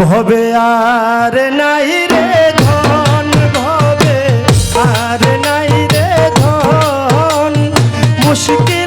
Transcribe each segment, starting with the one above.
ভবে আর নাই রে ধন ভবে আর নাই রে ধন। মুশকিল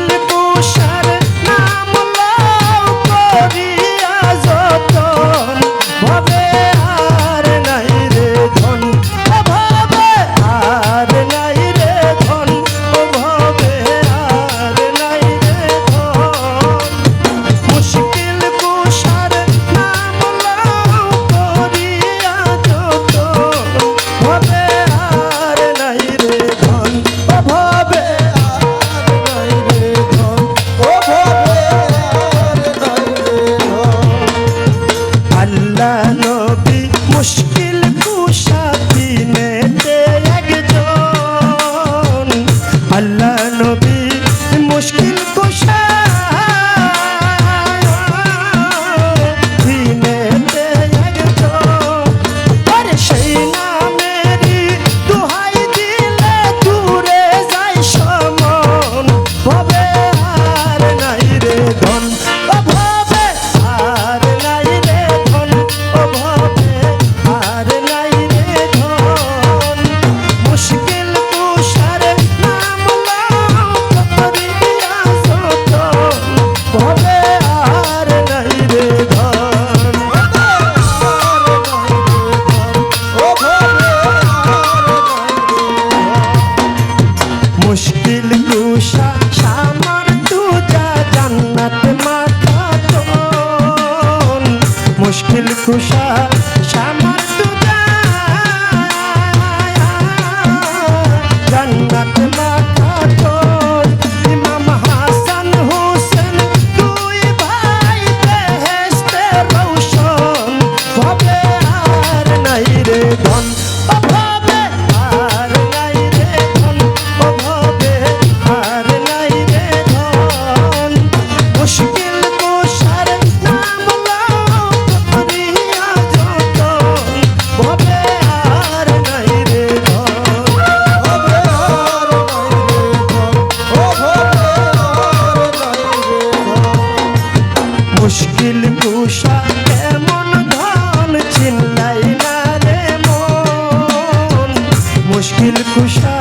ফুলকুষা এমন ঢল চিল্লাই না রে মন? মুশকিল কুষা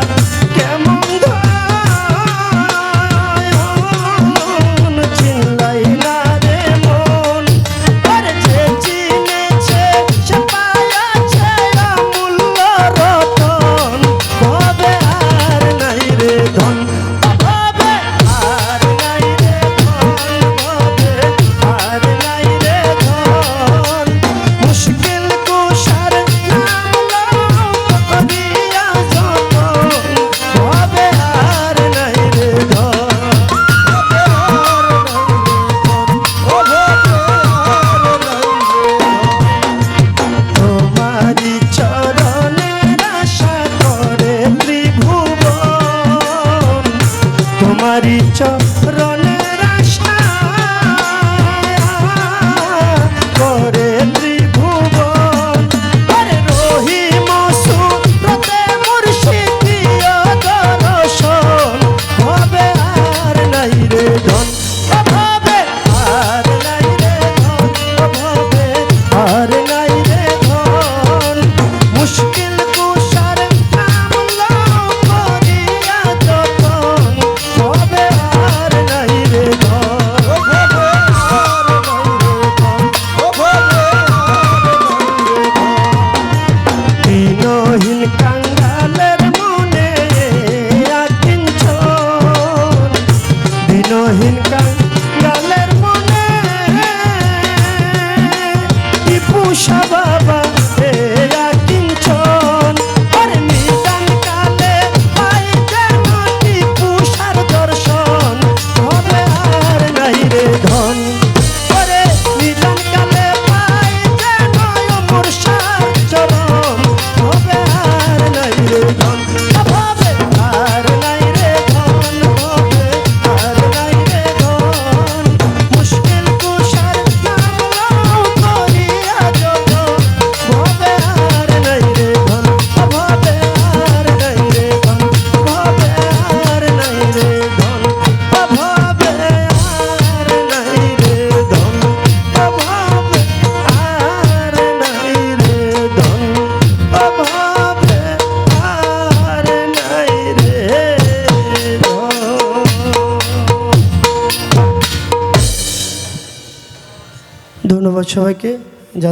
ধন্যবাদ সবাইকে